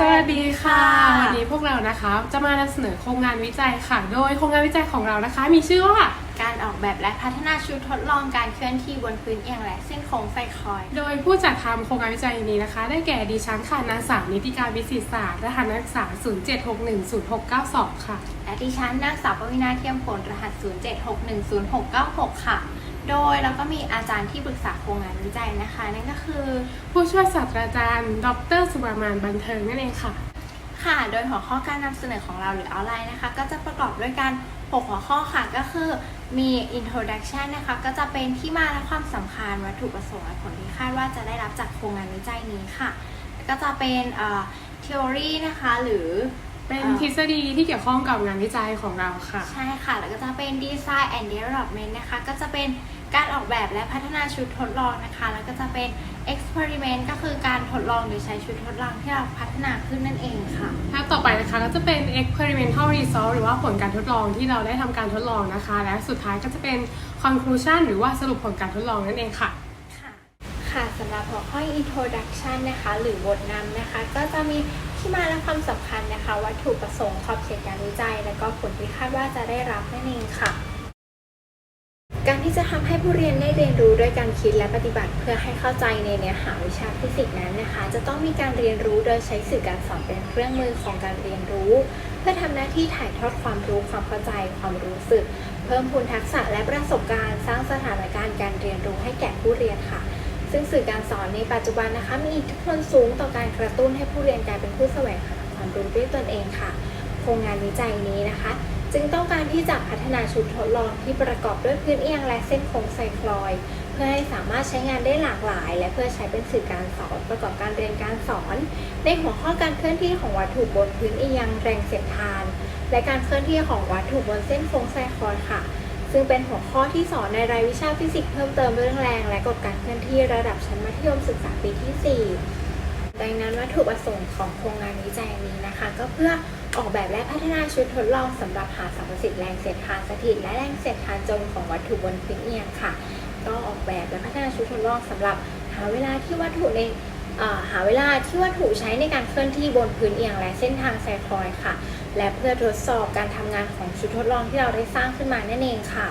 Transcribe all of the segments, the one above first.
สวัสดีค่ะ วันนี้พวกเรานะคะ จะมานำเสนอโครงงานวิจัยค่ะ โดยโครงงานวิจัยของเรานะคะ มีชื่อว่าการออกแบบและพัฒนาชุดทดลองการเคลื่อนที่บนพื้นเอียงและเส้นโค้งไซคลอยด์โดยผู้จัดทำโครงงานวิจัยนี้นะคะ ได้แก่ดิฉันค่ะนางสาวนิติการวิสิตศาสตร์รหัสนักศึกษา 07610692 ค่ะ และดิฉันนางสาวปวินาเทียมผลรหัส 07610696 ค่ะ โดยเราก็มีอาจารย์ที่ปรึกษาโครงงานวิจัยนะคะ นั่นก็คือ ผู้ช่วยศาสตราจารย์ ดรสุบามานบันเทิงนั่นเองค่ะ ค่ะ โดยหัวข้อการนำเสนอของเราหรือออนไลน์นะคะ ก็จะประกอบด้วยการ6หัวข้อค่ะก็คือมี introduction นะคะ ก็จะเป็นที่มาและความสำคัญวัตถุประสงค์และผลที่คาดว่าจะได้รับจากโครงงานวิจัยนี้ค่ะแล้วก็จะเป็นเอ่อ theory นะคะ หรือเป็นอ่าทฤษฎีที่เกี่ยวข้องกับงานวิจัยของเราค่ะ ใช่ค่ะ แล้วก็จะเป็น design and development นะคะ ก็จะเป็น การออกแบบและพัฒนาชุดทดลองนะคะ แล้วก็จะเป็น experiment ก็คือการทดลองโดยใช้ชุดทดลองที่เราพัฒนาขึ้นนั่นเองค่ะ ถ้าต่อไปนะคะก็จะเป็น experimental result หรือว่าผลการทดลองที่เราได้ทำการทดลองนะคะ และสุดท้ายก็จะเป็น conclusion หรือว่าสรุปผลการทดลองนั่นเองค่ะค่ะค่ะสำหรับหัวข้อ introduction นะคะ หรือบทนำนะคะ ก็จะมีที่มาและความสำคัญนะคะ วัตถุประสงค์ขอบเขตการวิจัย และก็ผลที่คาดว่าจะได้รับนั่นเองค่ะ การที่จะทำให้ผู้เรียนได้เรียนรู้ด้วยการคิดและปฏิบัติ เพื่อให้เข้าใจในเนื้อหาวิชาฟิสิกส์นั้นนะคะ จะต้องมีการเรียนรู้โดยใช้สื่อการสอนเป็นเครื่องมือของการเรียนรู้ เพื่อทำหน้าที่ถ่ายทอดความรู้ความเข้าใจความรู้สึก เพิ่มพูนทักษะและประสบการณ์ สร้างสถานการณ์การเรียนรู้ให้แก่ผู้เรียนค่ะ ซึ่งสื่อการสอนในปัจจุบันนะคะ มีอิทธิพลสูงต่อการกระตุ้นให้ผู้เรียนกลายเป็นผู้แสวงหาความรู้ด้วยตนเองค่ะ โครงงานวิจัยนี้นะคะ จึงต้องการที่จะพัฒนาชุดทดลองที่ประกอบด้วยพื้นเอียงและเส้นโค้งไซคลอย เพื่อให้สามารถใช้งานได้หลากหลาย และเพื่อใช้เป็นสื่อการสอนประกอบการเรียนการสอน ในหัวข้อการเคลื่อนที่ของวัตถุบนพื้นเอียงแรงเสียดทาน และการเคลื่อนที่ของวัตถุบนเส้นโค้งไซคลอยค่ะซึ่งเป็นหัวข้อที่สอนในรายวิชาฟิสิกส์เพิ่มเติมเรื่องแรง และกฎการเคลื่อนที่ระดับชั้นมัธยมศึกษาปีที่ 4 ดังนั้นวัตถุประสงค์ของโครงงานวิจัยนี้นะคะ ก็เพื่อ ออกแบบและพัฒนาชุดทดลองสำหรับหาสรรพสิ่งแรงเสียดทานสถิต และแรงเสียดทานจมของวัตถุบนพื้นเอียงค่ะ ก็ออกแบบและพัฒนาชุดทดลองสำหรับหาเวลาที่วัตถุในหาเวลาที่วัตถุใช้ในการเคลื่อนที่บนพื้นเอียงและเส้นทางไซคลอยค่ะ และเพื่อทดสอบการทำงานของชุดทดลองที่เราได้สร้างขึ้นมานั่นเองค่ะ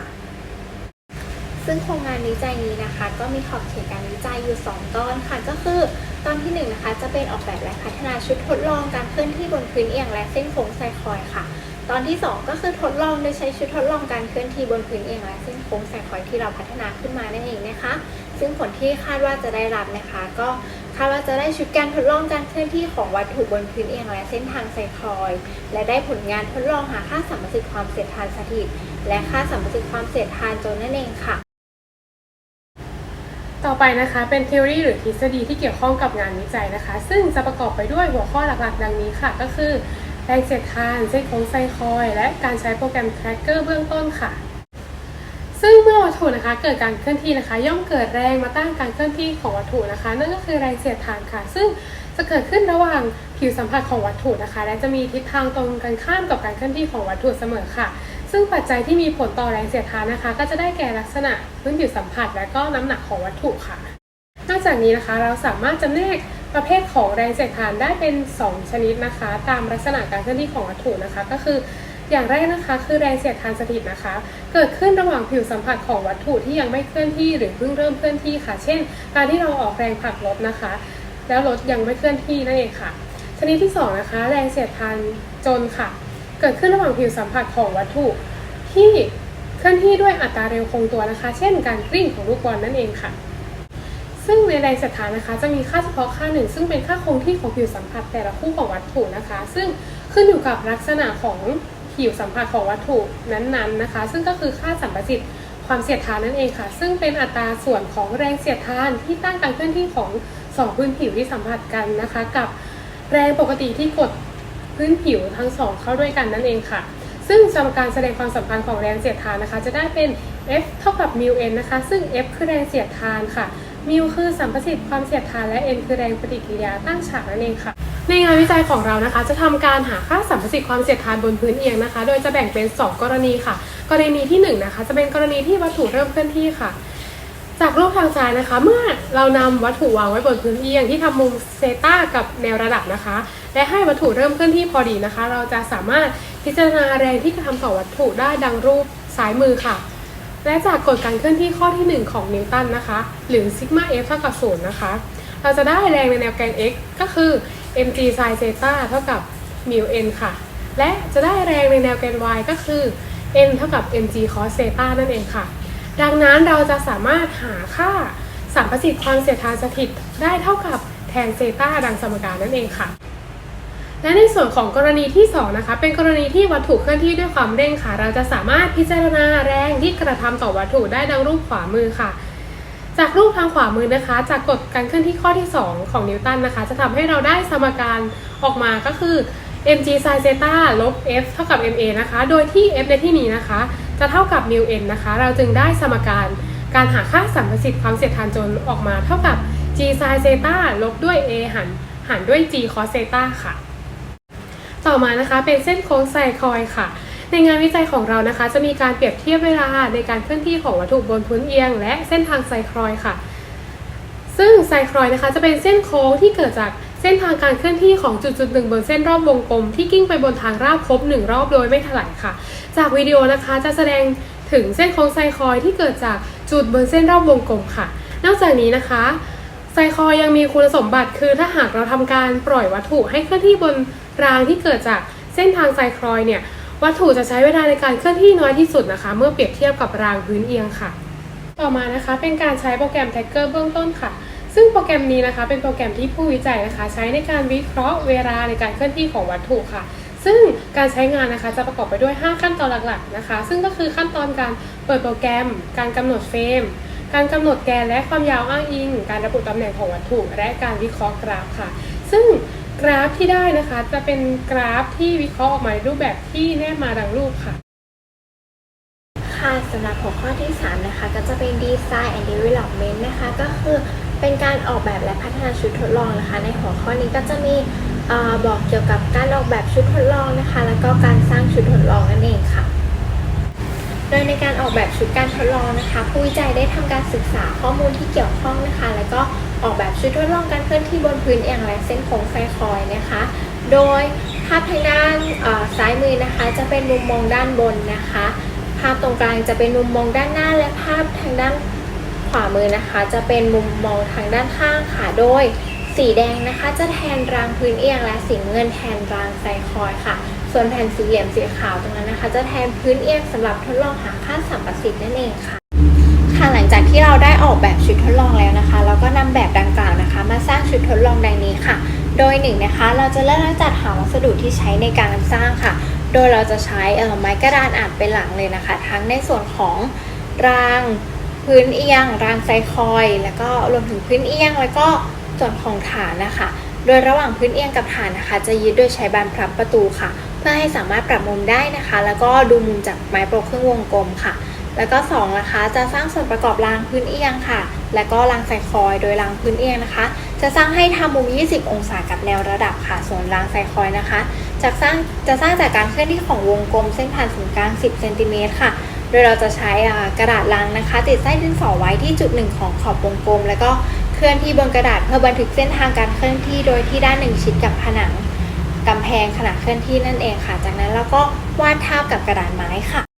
ซึ่งโครงงานวิจัยนี้นะคะ ก็มีขอบเขตการวิจัยอยู่ 2 ตอนค่ะ ก็คือตอนที่1นงนะคะจะเป็นออกแบบและพัฒนาชุดทดลองการเคลื่อนที่บนพื้นเอียงและเส้นโค้งไซคลอยด์ค่ะ ตอนที่ 2 ก็คือทดลองโดยใช้ชุดทดลองการเคลื่อนที่บนพื้นเอียงและเส้นโค้งไซคลอยด์ที่เราพัฒนาขึ้นมานั่นเองนะคะ ซึ่งผลที่คาดว่าจะได้รับนะคะ ก็คาดว่าจะได้ชุดการทดลองการเคลื่อนที่ของวัตถุบนพื้นเอียงและเส้นทางไซคลอยด์และได้ผลงานทดลองหาค่าสัมประสิทธิ์ความเสียดทานสถิต และค่าสัมประสิทธิ์ความเสียดทานจนนั่นเองค่ะ ต่อไปนะคะเป็น theory หรือทฤษฎีที่เกี่ยวข้องกับงานวิจัยนะคะ ซึ่งจะประกอบไปด้วยหัวข้อหลักๆ ดังนี้ค่ะ ก็คือแรงเสียดทานเส้นโค้งไซคลอยด์และการใช้โปรแกรม tracker เบื้องต้นค่ะ ซึ่งเมื่อวัตถุนะคะเกิดการเคลื่อนที่นะคะ ย่อมเกิดแรงมาต้านการเคลื่อนที่ของวัตถุนะคะ นั่นก็คือแรงเสียดทานค่ะ ซึ่งจะเกิดขึ้นระหว่างผิวสัมผัสของวัตถุนะคะ และจะมีทิศทางตรงกันข้ามกับการเคลื่อนที่ของวัตถุเสมอค่ะ ซึ่งปัจจัยที่มีผลต่อแรงเสียดทานนะคะ ก็จะได้แก่ลักษณะพื้นผิวสัมผัส และก็น้ำหนักของวัตถุค่ะ นอกจากนี้นะคะเราสามารถจำแนกประเภทของแรงเสียดทานได้เป็น 2 ชนิดนะคะ ตามลักษณะการเคลื่อนที่ของวัตถุนะคะ ก็คืออย่างแรกนะคะคือแรงเสียดทานสถิตนะคะ เกิดขึ้นระหว่างผิวสัมผัสของวัตถุที่ยังไม่เคลื่อนที่หรือเพิ่งเริ่มเคลื่อนที่ค่ะ เช่น การที่เราออกแรงผลักรถนะคะ แล้วรถยังไม่เคลื่อนที่นั่นเองค่ะ ชนิดที่สองนะคะแรงเสียดทานจนค่ะ เกิดขึ้นระหว่างผิวสัมผัสของวัตถุ ที่เคลื่อนที่ด้วยอัตราเร็วคงตัวนะคะ เช่น การกลิ้งของลูกบอลนั่นเองค่ะ ซึ่งในแรงเสียดทานนะคะ จะมีค่าเฉพาะค่าหนึ่ง ซึ่งเป็นค่าคงที่ของผิวสัมผัสแต่ละคู่ของวัตถุนะคะ ซึ่งขึ้นอยู่กับลักษณะของผิวสัมผัสของวัตถุนั้นๆนะคะ ซึ่งก็คือค่าสัมประสิทธิ์ความเสียดทานนั่นเองค่ะ ซึ่งเป็นอัตราส่วนของแรงเสียดทานที่ต้านการเคลื่อนที่ของสองพื้นผิวที่สัมผัสกันนะคะ กับแรงปกติที่กด พื้นผิวทั้งสองเข้าด้วยกันนั่นเองค่ะ ซึ่งสมการแสดงความสัมพันธ์ของแรงเสียดทานนะคะ จะได้เป็น F เท่ากับ μ n นะคะ ซึ่ง F คือแรงเสียดทานค่ะ μ คือสัมประสิทธิ์ความเสียดทานและ n คือแรงปฏิกิริยาตั้งฉากนั่นเองค่ะ ในงานวิจัยของเรานะคะ จะทำการหาค่าสัมประสิทธิ์ความเสียดทานบนพื้นเอียงนะคะ โดยจะแบ่งเป็น 2 กรณีค่ะ กรณีที่1นนะคะ จะเป็นกรณีที่วัตถุเริ่มเคลื่อนที่ค่ะ จากรูปทางซ้ายนะคะ เมื่อเรานำวัตถุวางไว้บนพื้นเอียงที่ทำมุมเซตากับแนวระดับนะคะ และให้วัตถุเริ่มเคลื่อนที่พอดีนะคะ เราจะสามารถพิจารณาแรงที่กระทำต่อวัตถุได้ดังรูปซ้ายมือค่ะ และจากกฎการเคลื่อนที่ข้อที่ 1 ของนิวตันนะคะ หรือซิกมา f เท่ากับ0นย์นะคะ เราจะได้แรงในแนวแกน x ก็คือ mg sin theta เท่ากับ mu n ค่ะ และจะได้แรงในแนวแกน y ก็คือ n เท่ากับ mg cos theta นั่นเองค่ะ ดังนั้นเราจะสามารถหาค่าสัมประสิทธิ์ความเสียดทานสถิตได้เท่ากับแทนเซตาดังสมการนั่นเองค่ะ และในส่วนของกรณีที่2นะคะเป็นกรณีที่วัตถุเคลื่อนที่ด้วยความเร่งค่ะ เราจะสามารถพิจารณาแรงที่กระทำต่อวัตถุได้ดังรูปขวามือค่ะ จากรูปทางขวามือนะคะ จากกฎการเคลื่อนที่ข้อที่ 2 ของนิวตันนะคะ จะทำให้เราได้สมการออกมาก็คือ mg sin theta ลบ f เท่ากับ ma นะคะ โดยที่ f ในที่นี้นะคะ จะเท่ากับ mu n นะคะ เราจึงได้สมการการหาค่าสัมประสิทธิ์ความเสียดทานจนออกมาเท่ากับ g sin theta ลบด้วย a หารหารด้วย g cos theta ค่ะ ต่อมานะคะเป็นเส้นโค้งไซคลอยค่ะ ในงานวิจัยของเรานะคะ จะมีการเปรียบเทียบเวลาในการเคลื่อนที่ของวัตถุบนพื้นเอียง และเส้นทางไซคลอยค่ะ ซึ่งไซคลอยนะคะจะเป็นเส้นโค้งที่เกิดจากเส้นทางการเคลื่อนที่ของจุดจุดหนึ่งบนเส้นรอบวงกลมที่กิ้งไปบนทางราบครบหนึ่งรอบโดยไม่ถลายค่ะ จากวิดีโอนะคะจะแสดงถึงเส้นโค้งไซคลอยที่เกิดจากจุดบนเส้นรอบวงกลมค่ะ นอกจากนี้นะคะไซคลอยยังมีคุณสมบัติคือถ้าหากเราทำการปล่อยวัตถุให้เคลื่อนที่บน รางที่เกิดจากเส้นทางไซคลอยเนี่ยวัตถุจะใช้เวลาในการเคลื่อนที่น้อยที่สุดนะคะ เมื่อเปรียบเทียบกับรางพื้นเอียงค่ะ ต่อมานะคะเป็นการใช้โปรแกรม Tracker เบื้องต้นค่ะ ซึ่งโปรแกรมนี้นะคะ เป็นโปรแกรมที่ผู้วิจัยนะคะ ใช้ในการวิเคราะห์เวลาในการเคลื่อนที่ของวัตถุค่ะ ซึ่งการใช้งานนะคะจะประกอบไปด้วย 5 ขั้นตอนหลักๆนะคะ ซึ่งก็คือขั้นตอนการเปิดโปรแกรม การกำหนดเฟรมการกำหนดแกนและความยาวอ้างอิง การระบุตำแหน่งของวัตถุ และการวิเคราะห์กราฟค่ะ ซึ่ง ราฟที่ได้นะคะ จะเป็นกราฟที่วิเคราะห์ออกมาในรูปแบบที่แนบมาดังรูปค่ะ ค่ะสำหรับหัวข้อที่ 3 นะคะ ก็จะเป็น Design and Development นะคะ ก็คือเป็นการออกแบบและพัฒนาชุดทดลองนะคะ ในหัวข้อนี้ก็จะมีอบอกเกี่ยวกับการออกแบบชุดทดลองนะคะ แล้วก็การสร้างชุดทดลองนั่นเองค่ะโดยในการออกแบบชุดการทดลองนะคะ ผู้วิจัยได้ทำการศึกษาข้อมูลที่เกี่ยวข้องนะคะ แล้วก็ ออกแบบชุดทดลองการเคลื่อนที่บนพื้นเอียงและเส้นโค้งไซคลอยด์นะคะ โดยภาพทางด้านซ้ายมือนะคะ จะเป็นมุมมองด้านบนนะคะ ภาพตรงกลางจะเป็นมุมมองด้านหน้า และภาพทางด้านขวามือนะคะ จะเป็นมุมมองทางด้านข้างค่ะ โดยสีแดงนะคะ จะแทนรางพื้นเอียง และสีเงินแทนรางไซคลอยด์ค่ะ ส่วนแผ่นสี่เหลี่ยมสีขาวตรงนั้นนะคะ จะแทนพื้นเอียงสำหรับทดลองหาค่าสัมประสิทธิ์นั่นเองค่ะ ค่ะหลังจากที่เราได้ออกแบบชุดทดลองแล้วนะคะเราก็นำแบบดังกล่าวนะคะ มาสร้างชุดทดลองดังนี้ค่ะ โดยหนึ่งนะคะเราจะเริ่มจัดหาวัสดุที่ใช้ในการสร้างค่ะ โดยเราจะใช้ไม้กระดานอัดเป็นหลังเลยนะคะ ทั้งในส่วนของรางพื้นเอียง รางไซคอยด์แล้วก็รวมถึงพื้นเอียง แล้วก็ส่วนของฐานนะคะ โดยระหว่างพื้นเอียงกับฐานนะคะ จะยึดโดยใช้บานพับประตูค่ะ เพื่อให้สามารถปรับมุมได้นะคะ แล้วก็ดูมุมจากไม้โปรครึ่งวงกลมค่ะ แล้วก็2นะคะจะสร้างส่วนประกอบรางพื้นเอียงค่ะ และก็รางไซคอยด์โดยรางพื้นเอียงนะคะ จะสร้างให้ทำมุม 20 องศากับแนวระดับค่ะ ส่วนรางไซคอยด์นะคะ จะสร้างจะสร้างจากการเคลื่อนที่ของวงกลมเส้นผ่านศูนย์กลาง 10เซนติเมตรค่ะ โดยเราจะใช้กระดาษลังนะคะ ติดไส้ดินสอไว้ที่จุดหนึ่งของขอบวงกลม แล้วก็เคลื่อนที่บนกระดาษเพื่อบันทึกเส้นทางการเคลื่อนที่โดยที่ด้านหนึ่งชิดกับผนังกำแพงขณะเคลื่อนที่นั่นเองค่ะ จากนั้นเราก็วาดภาพกับกระดาษไม้ค่ะ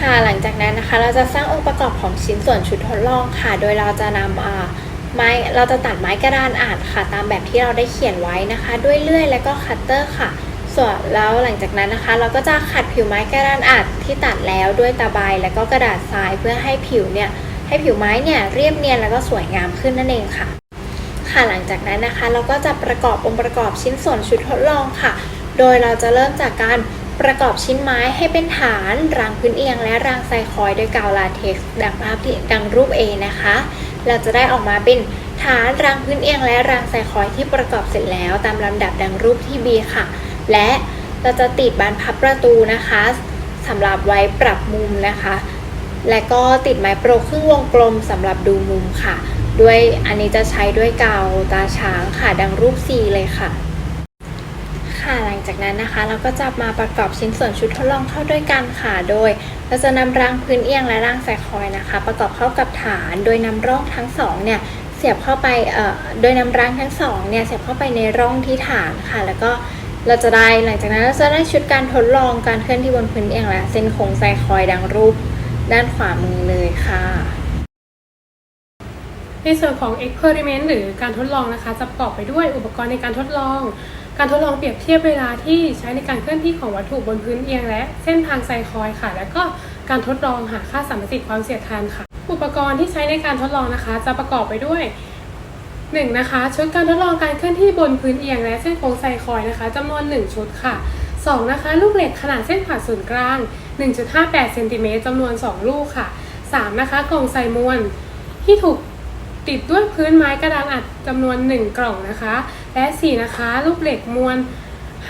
ค่ะ หลังจากนั้นนะคะ เราจะสร้างองค์ประกอบของชิ้นส่วนชุดทดลองค่ะ โดยเราจะนำอ่าไม้เราจะตัดไม้กระดานอัดค่ะ ตามแบบที่เราได้เขียนไว้นะคะ ด้วยเลื่อยและก็คัตเตอร์ค่ะ ส่วนแล้วหลังจากนั้นนะคะ เราก็จะขัดผิวไม้กระดานอัดที่ตัดแล้วด้วยตาใบแล้วก็กระดาษทรายเพื่อให้ผิวเนี่ยให้ผิวไม้เนี่ยเรียบเนียนแล้วก็สวยงามขึ้นนั่นเองค่ะ ค่ะหลังจากนั้นนะคะ เราก็จะประกอบองค์ประกอบชิ้นส่วนชุดทดลองค่ะ โดยเราจะเริ่มจากการ ประกอบชิ้นไม้ให้เป็นฐานรางพื้นเอียง และรางไซคอยด์ด้วยกาวลาเท็กซ์ดังภาพที่ดังรูป A นะคะ เราจะได้ออกมาเป็นฐานรางพื้นเอียง และรางไซคอยที่ประกอบเสร็จแล้วตามลำดับดังรูปที่ B ค่ะ และเราจะติดบานพับประตูนะคะสำหรับไว้ปรับมุมนะคะ และก็ติดไม้โปรครึ่งวงกลมสำหรับดูมุมค่ะ ด้วยอันนี้จะใช้ด้วยกาวตาช้างค่ะดังรูป C เลยค่ะ ค่ะหลังจากนั้นนะคะ เราก็จะมาประกอบชิ้นส่วนชุดทดลองเข้าด้วยกันค่ะโดย เราจะนำรางพื้นเอียงและรางไซคอยนะคะ ประกอบเข้ากับฐาน โดยนำร่องทั้งสองเนี่ยเสียบเข้าไปโดยนำรางทั้งสองเนี่ยเสียบเข้าไปในร่องที่ฐานค่ะ แล้วก็เราจะได้หลังจากนั้นเราจะได้ชุดการทดลองการเคลื่อนที่บนพื้นเอียงและเส้นโค้งไซคอยดังรูปด้านขวามือเลยค่ะในส่วนของ experiment หรือการทดลองนะคะ จะประกอบไปด้วยอุปกรณ์ในการทดลอง การทดลองเปรียบเทียบเวลาที่ใช้ในการเคลื่อนที่ของวัตถุบนพื้นเอียงและเส้นทางไซคอยค่ะ แล้วก็การทดลองหาค่าสัมพัทธิ์ความเสียดทานค่ะ อุปกรณ์ที่ใช้ในการทดลองนะคะ จะประกอบไปด้วยหนึ่งนะคะชุดการทดลองการเคลื่อนที่บนพื้นเอียงและเส้นโค้งไซคอยนะคะจำนวน 1 ชุดค่ะ 2 นะคะ ลูกเหล็กขนาดเส้นผ่าศูนย์กลาง 1.58เซนติเมตรจำนวน 2 ลูกค่ะ 3 นะคะ กล่องใส่มวลที่ถูกติดด้วยพื้นไม้กระดานอัดจำนวน 1 กล่องนะคะ และ 4 นะคะ ลูกเหล็กมวล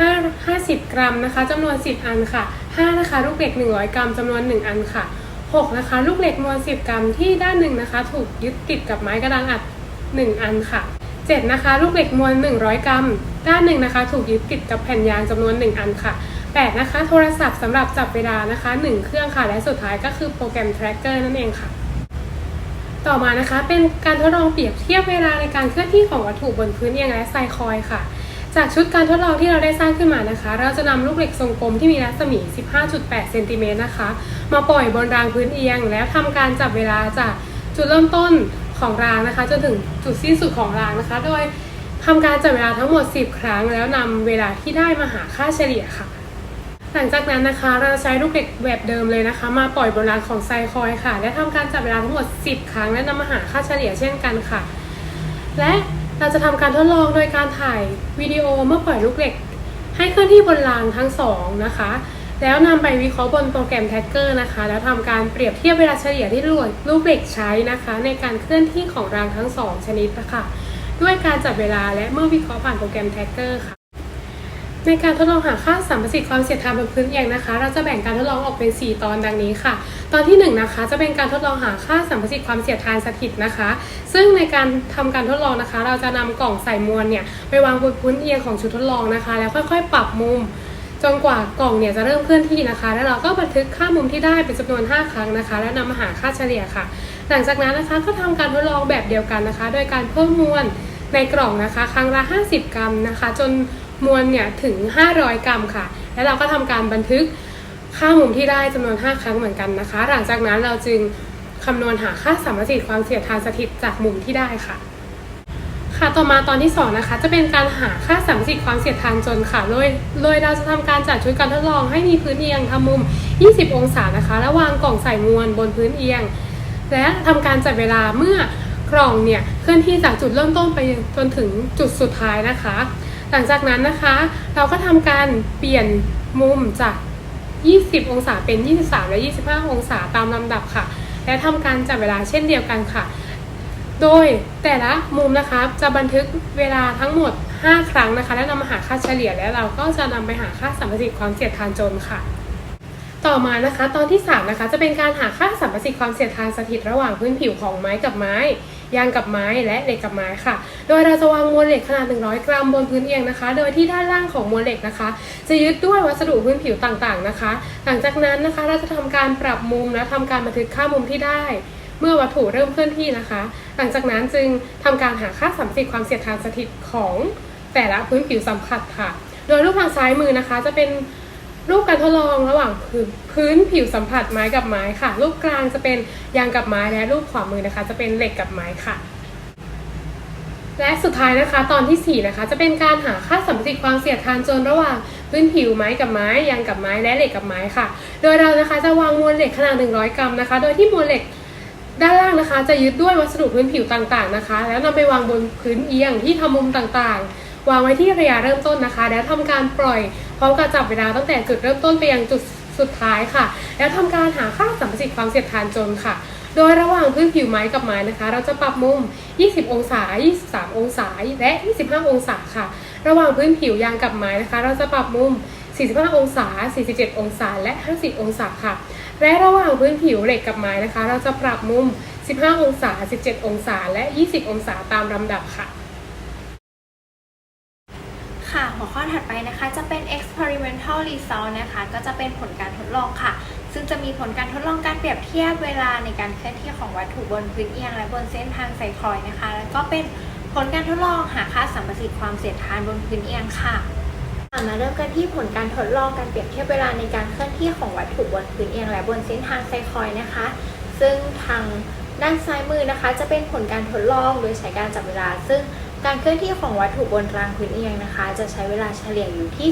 5 50 กรัมนะคะจำนวน 10 อันค่ะ 5 นะคะ ลูกเหล็ก 100 กรัมจำนวน 1 อันค่ะ 6 นะคะ ลูกเหล็กมวล 10 กรัมที่ด้านหนึ่งนะคะ ถูกยึดติดกับไม้กระดานอัด 1 อันค่ะ 7 นะคะ ลูกเหล็กมวล 100 กรัม ด้านหนึ่งนะคะ ถูกยึดติดกับแผ่นยางจำนวน 1 อันค่ะ 8 นะคะ โทรศัพท์สำหรับจับเวลานะคะ 1 เครื่องค่ะ และสุดท้ายก็คือโปรแกรม tracker นั่นเองค่ะ ต่อมานะคะเป็นการทดลองเปรียบเทียบเวลาในการเคลื่อนที่ของวัตถุบนพื้นเอียงและไซคอยค่ะ จากชุดการทดลองที่เราได้สร้างขึ้นมานะคะ เราจะนำลูกเหล็กทรงกลมที่มีรัศมี 15.8 เซนติเมตรนะคะ มาปล่อยบนรางพื้นเอียง แล้วทำการจับเวลาจากจุดเริ่มต้นของรางนะคะจนถึงจุดสิ้นสุดของรางนะคะ โดยทำการจับเวลาทั้งหมด 10 ครั้ง แล้วนำเวลาที่ได้มาหาค่าเฉลี่ยค่ะ หลังจากนั้นนะคะเราจะใช้ลูกเหล็กแบบเดิมเลยนะคะ มาปล่อยบนรางของไซคอยด์ค่ะ และทำการจับเวลาทั้งหมด 10 ครั้งและนำมาหาค่าเฉลี่ยเช่นกันค่ะ และเราจะทำการทดลองโดยการถ่ายวิดีโอเมื่อปล่อยลูกเหล็ก ให้เคลื่อนที่บนรางทั้งสองนะคะ แล้วนำไปวิเคราะห์บนโปรแกรมแท็กเกอร์นะคะ แล้วทำการเปรียบเทียบเวลาเฉลี่ยที่ลูกเหล็กใช้นะคะ ในการเคลื่อนที่ของรางทั้งสองชนิดนะคะด้วยการจับเวลาและเมื่อวิเคราะห์ผ่านโปรแกรมแท็กเกอร์ค่ะ ในการทดลองหาค่าสัมประสิทธิ์ความเสียดทานบนพื้นเอียงนะคะ เราจะแบ่งการทดลองออกเป็น 4 ตอนดังนี้ค่ะ ตอนที่1นงนะคะจะเป็นการทดลองหาค่าสัมประสิทธิ์ความเสียดทานสถิตนะคะ ซึ่งในการทำการทดลองนะคะ เราจะนำกล่องใส่มวลเนี่ยไปวางบนพื้นเอียงของชุดทดลองนะคะ แล้วค่อยๆ ปรับมุมจนกว่ากล่องเนี่ยจะเริ่มเคลื่อนที่นะคะ แล้วเราก็บันทึกค่ามุมที่ได้เป็นจำนวน 5 ครั้งนะคะ แล้วนำมาหาค่าเฉลี่ยค่ะ หลังจากนั้นนะคะก็ทำการทดลองแบบเดียวกันนะคะ โดยการเพิ่มมวลในกล่องนะคะ ครั้งละ 50 กรัมนะคะ จน มวลเนี่ยถึง 500 กรัมค่ะ แล้วเราก็ทำการบันทึกค่ามุมที่ได้จำนวน 5 ครั้งเหมือนกันนะคะ หลังจากนั้นเราจึงคำนวณหาค่าสัมประสิทธิ์ความเสียดทานสถิตจากมุมที่ได้ค่ะ ค่ะต่อมาตอนที่ 2 นะคะ จะเป็นการหาค่าสัมประสิทธิ์ความเสียดทานจนค่ะโดยโดยเราจะทำการจัดชุดการทดลองให้มีพื้นเอียงทำมุม 20 องศานะคะ และวางกล่องใส่มวลบนพื้นเอียง และทำการจัดเวลาเมื่อกล่องเนี่ยเคลื่อนที่จากจุดเริ่มต้นไปจนถึงจุดสุดท้ายนะคะ หลังจากนั้นนะคะ เราก็ทำการเปลี่ยนมุมจาก 20 องศาเป็น 23 และ 25 องศาตามลำดับค่ะ และทำการจับเวลาเช่นเดียวกันค่ะ โดยแต่ละมุมนะคะจะบันทึกเวลาทั้งหมด 5 ครั้งนะคะ และนำมาหาค่าเฉลี่ยแล้วเราก็จะนำไปหาค่าสัมประสิทธิ์ความเสียดทานจนค่ะ ต่อมานะคะ ตอนที่ 3 นะคะ จะเป็นการหาค่าสัมประสิทธิ์ความเสียดทานสถิตระหว่างพื้นผิวของไม้กับไม้ ยางกับไม้และเหล็กกับไม้ค่ะ โดยเราจะวางมวลเหล็กขนาด 100 กรัมบนพื้นเอียงนะคะ โดยที่ด้านล่างของมวลเหล็กนะคะ จะยึดด้วยวัสดุพื้นผิวต่างๆนะคะ หลังจากนั้นนะคะเราจะทำการปรับมุมและทำการบันทึกค่ามุมที่ได้ เมื่อวัตถุเริ่มเคลื่อนที่นะคะ หลังจากนั้นจึงทำการหาค่าสัมประสิทธิ์ความเสียดทานสถิตของแต่ละพื้นผิวสัมผัสค่ะ โดยรูปทางซ้ายมือนะคะ จะเป็น รูปการทดลองระหว่างพื้นผิวสัมผัสไม้กับไม้ค่ะ รูปกลางจะเป็นยางกับไม้และรูปขวามือนะคะ จะเป็นเหล็กกับไม้ค่ะ และสุดท้ายนะคะตอนที่ 4 นะคะ จะเป็นการหาค่าสัมประสิทธิ์ความเสียดทานจนระหว่างพื้นผิวไม้กับไม้ยางกับไม้และเหล็กกับไม้ค่ะ โดยเรานะคะจะวางมวลเหล็กขนาด 100 กรัมนะคะ โดยที่มวลเหล็กด้านล่างนะคะ จะยึดด้วยวัสดุพื้นผิวต่างๆนะคะ แล้วนำไปวางบนพื้นเอียงที่ทำมุมต่างๆ วางไว้ที่ระยะเริ่มต้นนะคะ แล้วทำการปล่อย พร้อมกับจับเวลาตั้งแต่จุดเริ่มต้นไปยังจุดสุดท้ายค่ะ แล้วทำการหาค่าสัมประสิทธิ์ความเสียดทานจนค่ะ โดยระหว่างพื้นผิวไม้กับไม้นะคะ เราจะปรับมุม 20 องศา 23 องศา และ 25 องศาค่ะ ระหว่างพื้นผิวยางกับไม้นะคะ เราจะปรับมุม 45 องศา 47 องศา และ 50 องศาค่ะ และระหว่างพื้นผิวเหล็กกับไม้นะคะ เราจะปรับมุม 15 องศา 17 องศา และ 20 องศาตามลำดับค่ะ ค่ะ หัวข้อถัดไปนะคะจะเป็น experimental result นะคะ ก็จะเป็นผลการทดลองค่ะ ซึ่งจะมีผลการทดลองการเปรียบเทียบเวลาในการเคลื่อนที่ของวัตถุบนพื้นเอียง และบนเส้นทางไซคลอยนะคะ แล้วก็เป็นผลการทดลองหาค่าสัมประสิทธิ์ความเสียดทานบนพื้นเอียงค่ะมาเริ่มกันที่ผลการทดลองการเปรียบเทียบเวลาในการเคลื่อนที่ของวัตถุบนพื้นเอียง และบนเส้นทางไซคลอยนะคะ ซึ่งทางด้านซ้ายมือนะคะ จะเป็นผลการทดลองโดยใช้การจับเวลา ซึ่ง การเคลื่อนที่ของวัตถุบนรางพื้นเอียงนะคะ จะใช้เวลาเฉลี่ยอยู่ที่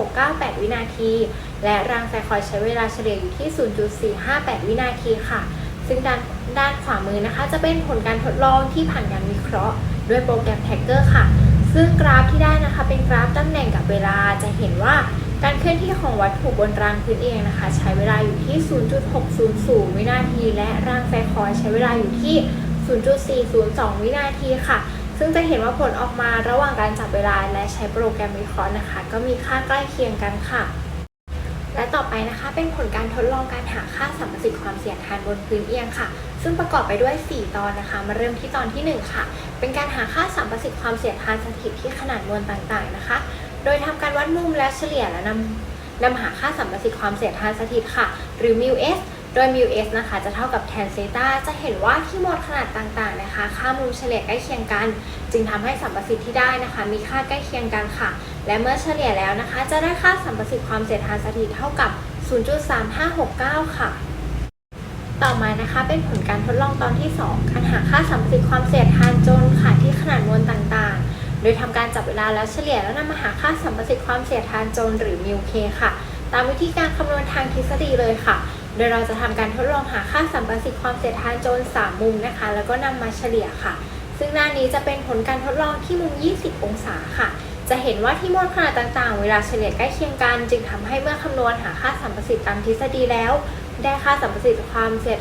0.698 วินาที และรางไซคอยใช้เวลาเฉลี่ยอยู่ที่ 0.458 วินาทีค่ะ ซึ่งด้านด้านขวามือนะคะ จะเป็นผลการทดลองที่ผ่านการวิเคราะห์ ด้วยโปรแกรมแท็กเกอร์ค่ะ ซึ่งกราฟที่ได้นะคะ เป็นกราฟตำแหน่งกับเวลาจะเห็นว่าการเคลื่อนที่ของวัตถุบนรางพื้นเอียงนะคะ ใช้เวลาอยู่ที่ 0.600 วินาที และรางไซคอยใช้เวลาอยู่ที่ 0.402 วินาทีค่ะ ซึ่งจะเห็นว่าผลออกมาระหว่างการจับเวลาและใช้โปรแกรมวิเคราะห์นะคะ ก็มีค่าใกล้เคียงกันค่ะ และต่อไปนะคะเป็นผลการทดลองการหาค่าสัมประสิทธิ์ความเสี่ยงทานบนพื้นเอียงค่ะ ซึ่งประกอบไปด้วย 4 ตอนนะคะ มาเริ่มที่ตอนที่ 1 ค่ะ เป็นการหาค่าสัมประสิทธิ์ความเสี่ยงทานสถิตที่ขนาดมวลต่างๆนะคะ โดยทำการวัดมุมและเฉลี่ยและนำนำหาค่าสัมประสิทธิ์ความเสี่ยงทานสถิตค่ะ หรือ μs โดย μs นะคะจะเท่ากับ tan เซตาจะเห็นว่าที่มวลขนาดต่างๆนะคะ ค่ามุมเฉลี่ยใกล้เคียงกัน จึงทำให้สัมประสิทธิ์ที่ได้นะคะ มีค่าใกล้เคียงกันค่ะ และเมื่อเฉลี่ยแล้วนะคะ จะได้ค่าสัมประสิทธิ์ความเสียงทานสถิตเท่ากับ 0.3569 ค่ะ ต่อมานะคะเป็นผลการทดลองตอนที่ 2 การหาค่าสัมประสิทธิ์ความเสียงทานจนค่ะที่ขนาดมวลต่างๆ โดยทำการจับเวลาแล้วเฉลี่ยแล้วนำมาหาค่าสัมประสิทธิ์ความเสียงทานจนหรือ μk ค่ะ ตามวิธีการคำนวณทางทฤษฎีเลยค่ะ โดยเราจะทำการทดลองหาค่าสัมประสิทธิ์ความเสียงทานโจร3 มุมนะคะ แล้วก็นำมาเฉลี่ยค่ะ ซึ่งหน้านี้จะเป็นผลการทดลองที่มุม 20 องศาค่ะ จะเห็นว่าที่มวลขนาดต่างๆ เวลาเฉลี่ยใกล้เคียงกัน จึงทำให้เมื่อคำนวณหาค่าสัมประสิทธิ์ตามทฤษฎีแล้ว ได้ค่าสัมประสิทธิ์ความเสียด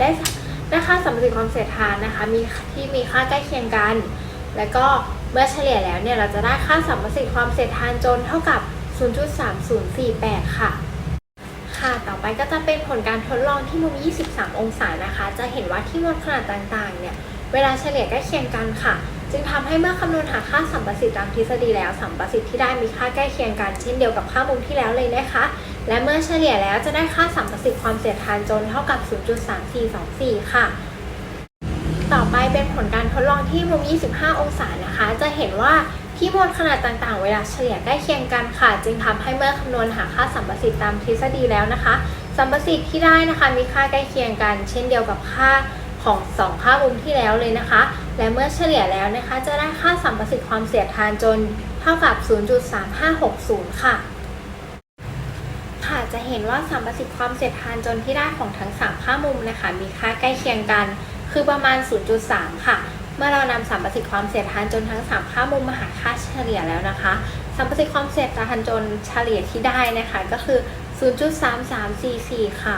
ได้ได้ค่าสัมประสิทธิ์ความเสียดทานนะคะมีที่มีค่าใกล้เคียงกัน แล้วก็เมื่อเฉลี่ยแล้วเนี่ยเราจะได้ค่าสัมประสิทธิ์ความเสียดทานจนเท่ากับ 0.3048 ค่ะ ค่ะ ต่อไปก็จะเป็นผลการทดลองที่มุม 23 องศานะคะ จะเห็นว่าที่มวลขนาดต่างๆ เนี่ย เวลาเฉลี่ยใกล้เคียงกันค่ะ จึงทำให้เมื่อคำนวณหาค่าสัมประสิทธิ์ตามทฤษฎีแล้ว สัมประสิทธิ์ที่ได้มีค่าใกล้เคียงกัน เช่นเดียวกับค่ามุมที่แล้วเลยนะคะ และเมื่อเฉลี่ยแล้วจะได้ค่าสัมประสิทธิ์ความเสียดทานจนเท่ากับ 0.3424 ค่ะ ต่อไปเป็นผลการทดลองที่มุม 25 องศานะคะ จะเห็นว่า ที่มวลขนาดต่างๆ เวลาเฉลี่ยใกล้เคียงกันค่ะ จึงทำให้เมื่อคำนวณหาค่าสัมประสิทธิ์ตามทฤษฎีแล้วนะคะ สัมประสิทธิ์ที่ได้นะคะมีค่าใกล้เคียงกัน เช่นเดียวกับค่าของ 2 ค่ามุมที่แล้วเลยนะคะ และเมื่อเฉลี่ยแล้วนะคะ จะได้ค่าสัมประสิทธิ์ความเสียดทานจนเท่ากับ 0.3560 ค่ะค่ะจะเห็นว่าสัมประสิทธิ์ความเสียดทานจนที่ได้ของทั้ง 3 ค่ามุมนะคะ มีค่าใกล้เคียงกัน คือประมาณ 0.3 ค่ะ เมื่อเรานำสัมประสิทธิ์ความเสียดทานจนทั้ง 3 ค่ามุมมาหาค่าเฉลี่ยแล้วนะคะสัมประสิทธิ์ความเสียดทานจนเฉลี่ยที่ได้นะคะก็คือ 0.3344 ค่ะ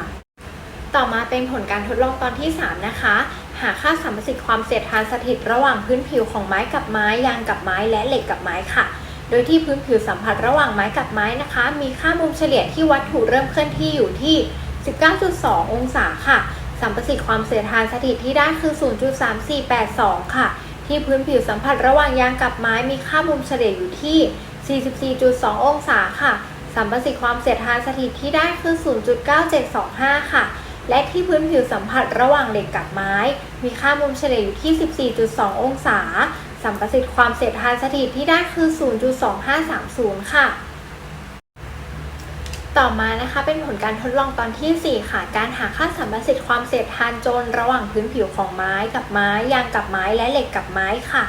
ต่อมาเป็นผลการทดลองตอนที่ 3 นะคะ หาค่าสัมประสิทธิ์ความเสียดทานสถิตระหว่างพื้นผิวของไม้กับไม้ยางกับไม้และเหล็กกับไม้ค่ะโดยที่พื้นผิวสัมผัสระหว่างไม้กับไม้นะคะ มีค่ามุมเฉลี่ยที่วัตถุเริ่มเคลื่อนที่อยู่ที่ 19.2 องศาค่ะ สัมประสิทธิ์ความเสียดทานสถิตที่ได้คือ 0.3482 ค่ะ ที่พื้นผิวสัมผัสระหว่างยางกับไม้มีค่ามุมเฉลี่ยอยู่ที่ 44.2 องศาค่ะ สัมประสิทธิ์ความเสียดทานสถิตที่ได้คือ 0.9725 ค่ะ และที่พื้นผิวสัมผัสระหว่างเหล็กกับไม้ มีค่ามุมเฉลี่ยอยู่ที่ 14.2 องศา สัมประสิทธิ์ความเสียดทานสถิตที่ได้คือ 0.2530 ค่ะ ต่อมานะคะเป็นผลการทดลองตอนทีสี่ 4 ค่ะ การหาค่าสัมประสิทธิ์ความเสียดทานโจรระหว่างพื้นผิวของไม้กับไม้ยางกับไม้และเหล็กกับไม้ค่ะ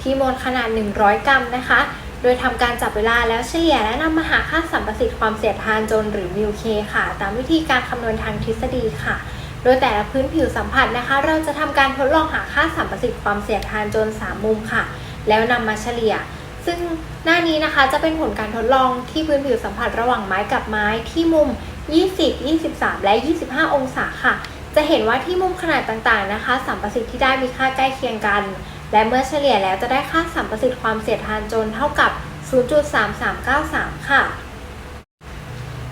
ที่มวลขนาด 100 กรัมนะคะ โดยทำการจับเวลาแล้วเฉลี่ยและนำมาหาค่าสัมประสิทธิ์ความเสียดทานโจรหรือ μk ค่ะ ตามวิธีการคำนวณทางทฤษฎีค่ะ โดยแต่ละพื้นผิวสัมผัสนะคะ เราจะทำการทดลองหาค่าสัมประสิทธิ์ความเสียดทานโจร3มุมค่ะ แล้วนำมาเฉลี่ย ซึ่งหน้านี้นะคะจะเป็นผลการทดลองที่พื้นผิวสัมผัสระหว่างไม้กับไม้ที่มุม 20 23 และ 25 องศาค่ะ จะเห็นว่าที่มุมขนาดต่างๆนะคะสัมประสิทธิ์ที่ได้มีค่าใกล้เคียงกัน และเมื่อเฉลี่ยแล้วจะได้ค่าสัมประสิทธิ์ความเสียดทานจรเท่ากับ 0.3393 ค่ะ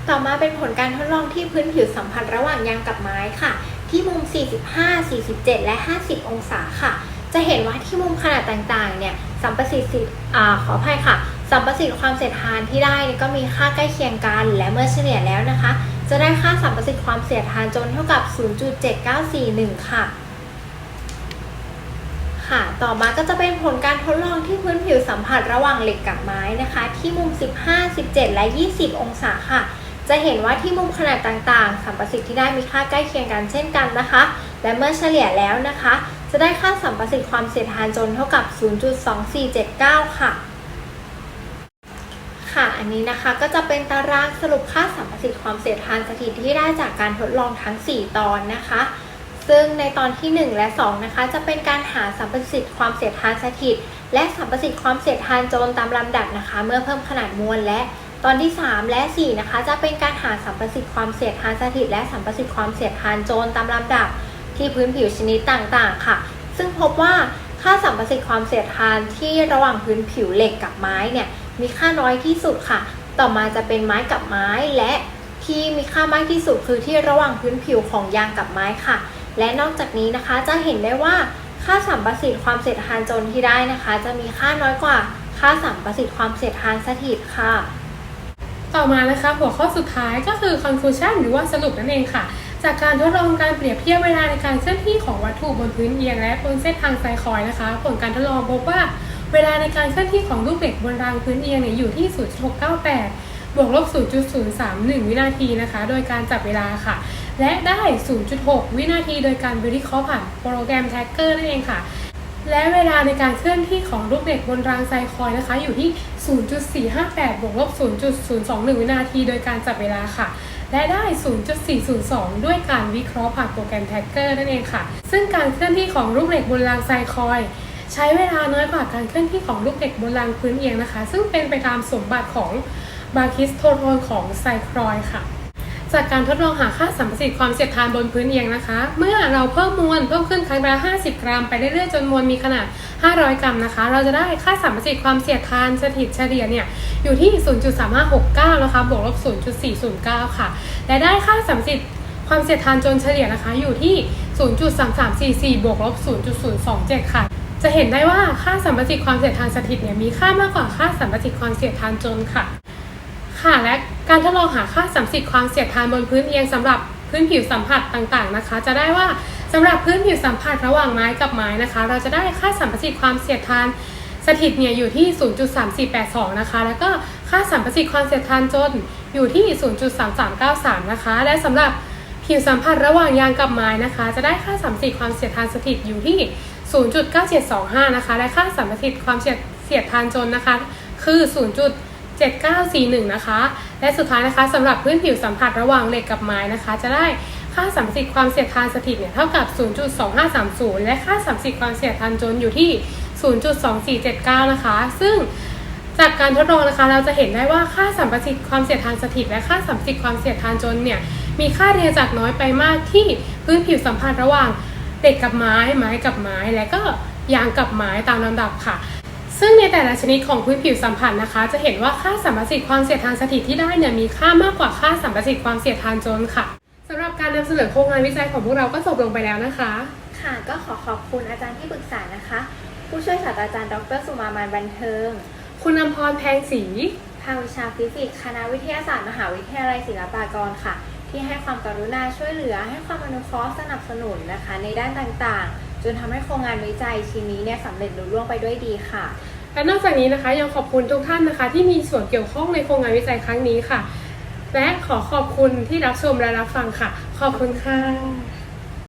ต่อมาเป็นผลการทดลองที่พื้นผิวสัมผัสระหว่างยางกับไม้ค่ะ ที่มุม 45 47 และ 50 องศาค่ะ จะเห็นว่าที่มุมขนาดต่างๆเนี่ย สัมประสิทธิ์อ่าขออภัยค่ะ สัมประสิทธิ์ความเสียดทานที่ได้ก็มีค่าใกล้เคียงกัน และเมื่อเฉลี่ยแล้วนะคะ จะได้ค่าสัมประสิทธิ์ความเสียดทานจนเท่ากับ 0.7941 ค่ะค่ะต่อมาก็จะเป็นผลการทดลองที่พื้นผิวสัมผัสระหว่างเหล็กกับไม้นะคะ ที่มุม 15 17 และ 20 องศาค่ะ จะเห็นว่าที่มุมขนาดต่างๆ สัมประสิทธิ์ที่ได้มีค่าใกล้เคียงกันเช่นกันนะคะ และเมื่อเฉลี่ยแล้วนะคะ จะได้ค่าสัมประสิทธิ์ความเสียดทานจนเท่ากับ 0.2479 ค่ะ ค่ะ อันนี้นะคะก็จะเป็นตารางสรุปค่าสัมประสิทธิ์ความเสียดทานสถิตที่ได้จากการทดลองทั้ง 4 ตอนนะคะ ซึ่งในตอนที่ 1 และ 2 นะคะ จะเป็นการหาสัมประสิทธิ์ความเสียดทานสถิตและสัมประสิทธิ์ความเสียดทานโจรตามลำดับนะคะ เมื่อเพิ่มขนาดมวลและตอนที่ 3 และ 4 นะคะ จะเป็นการหาสัมประสิทธิ์ความเสียดทานสถิตและสัมประสิทธิ์ความเสียดทานโจรตามลำดับ ที่พื้นผิวชนิดต่างๆ ค่ะ ซึ่งพบว่าค่าสัมประสิทธิ์ความเสียดทานที่ระหว่างพื้นผิวเหล็กกับไม้เนี่ยมีค่าน้อยที่สุดค่ะ ต่อมาจะเป็นไม้กับไม้และที่มีค่ามากที่สุดคือที่ระหว่างพื้นผิวของยางกับไม้ค่ะ และนอกจากนี้นะคะจะเห็นได้ว่าค่าสัมประสิทธิ์ความเสียดทานจนที่ได้นะคะ จะมีค่าน้อยกว่าค่าสัมประสิทธิ์ความเสียดทานสถิตค่ะ ต่อมานะคะหัวข้อสุดท้ายก็คือ conclusion หรือว่าสรุปนั่นเองค่ะ จากการทดลองการเปรียบเทียบเวลาในการเคลื่อนที่ของวัตถุบนพื้นเอียงและบนเส้นทางไซคอยด์นะคะ ผลการทดลองพบว่าเวลาในการเคลื่อนที่ของลูกเหล็กบนรางพื้นเอียงเนี่ยอยู่ที่ 0.698 บวกลบ 0.031 วินาทีนะคะ โดยการจับเวลาค่ะ และได้ 0.6 วินาที โดยการวิเคราะห์ผ่านโปรแกรมแท็กเกอร์นั่นเองค่ะ และเวลาในการเคลื่อนที่ของลูกเหล็กบนรางไซคอยด์นะคะ อยู่ที่ 0.458 บวกลบ 0.021 วินาที โดยการจับเวลาค่ะ และได้ 0.402 ด้วยการวิเคราะห์ผ่านโปรแกรมแท็กเกอร์นั่นเองค่ะ ซึ่งการเคลื่อนที่ของลูกเหล็กบนรางไซคอยด์ใช้เวลาน้อยกว่าการเคลื่อนที่ของลูกเหล็กบนรางพื้นเอียงนะคะ ซึ่งเป็นไปตามสมบัติของบาคิสโทโทนของไซคลอยด์ค่ะ จากการทดลองหาค่าสัมประสิทธิ์ความเสียดทานบนพื้นเอียงนะคะ เมื่อเราเพิ่มมวลเพิ่มขึ้นครั้งละ50 กรัม ไปเรื่อยๆจนมวลมีขนาด 500 กรัมนะคะ เราจะได้ค่าสัมประสิทธิ์ความเสียดทานสถิตเฉลี่ยเนี่ยอยู่ที่ 0.3569 นะคะ บวกลบ 0.409 ค่ะ และได้ค่าสัมประสิทธิ์ความเสียดทานจนเฉลี่ยนะคะ อยู่ที่ 0.3344 บวกลบ 0.027 ค่ะจะเห็นได้ว่าค่าสัมประสิทธิ์ความเสียดทานสถิตเนี่ยมีค่ามากกว่าค่าสัมประสิทธิ์ความเสียดทานจนค่ะ ค่ะและ การทดลองหาค่าสัมประสิทธิ์ความเสียดทานบนพื้นเอียงสำหรับพื้นผิวสัมผัสต่างๆนะคะ จะได้ว่าสำหรับพื้นผิวสัมผัสระหว่างไม้กับไม้นะคะ เราจะได้ค่าสัมประสิทธิ์ความเสียดทานสถิตเนี่ยอยู่ที่ 0.3482 นะคะ แล้วก็ค่าสัมประสิทธิ์ความเสียดทานจนอยู่ที่ 0.3393 นะคะ และสำหรับผิวสัมผัสระหว่างยางกับไม้นะคะ จะได้ค่าสัมประสิทธิ์ความเสียดทานสถิตอยู่ที่ 0.9725 นะคะ และค่าสัมประสิทธิ์ความเสียดเสียดทานจนนะคะ คือ 0. 7941 นะคะ และสุดท้ายนะคะสำหรับพื้นผิวสัมผัสระหว่างเหล็กกับไม้นะคะ จะได้ค่าสัมประสิทธิ์ความเสียดทานสถิตเนี่ยเท่ากับ 0.2530 และค่าสัมประสิทธิ์ความเสียดทานจนอยู่ที่ 0.2479 นะคะ ซึ่งจากการทดลองนะคะ เราจะเห็นได้ว่าค่าสัมประสิทธิ์ความเสียดทานสถิต และค่าสัมประสิทธิ์ความเสียดทานจนเนี่ยมีค่าเรียงจากน้อยไปมากที่พื้นผิวสัมผัสระหว่างเหล็กกับไม้ ไม้กับไม้ และก็ยางกับไม้ตามลำดับค่ะ ซึ่งในแต่ละชนิดของพื้นผิวสัมผัสนะคะ จะเห็นว่าค่าสัมประสิทธิ์ความเสียดทานสถิตที่ได้เนี่ยมีค่ามากกว่าค่าสัมประสิทธิ์ความเสียดทานจนค่ะสำหรับการนำเสนอโครงงานวิจัยของพวกเราก็จบลงไปแล้วนะคะ ค่ะก็ขอขอบคุณอาจารย์ที่ปรึกษานะคะ ผู้ช่วยศาสตราจารย์ดรสุมามานบันเทิง คุณอำพรแพงศรีภาควิชาฟิสิกส์คณะวิทยาศาสตร์มหาวิทยาลัยศิลปากรค่ะ ที่ให้ความกรุณาช่วยเหลือให้ความอนุเคราะห์สนับสนุนนะคะ ในด้านต่างๆ จนทำให้โครงงานวิจัยชิ้นนี้เนี่ยสำเร็จลุล่วงไปด้วยดีค่ะ และนอกจากนี้นะคะยังขอบคุณทุกท่านนะคะ ที่มีส่วนเกี่ยวข้องในโครงงานวิจัยครั้งนี้ค่ะ และขอขอบคุณที่รับชมและรับฟังค่ะ ขอบคุณค่ะ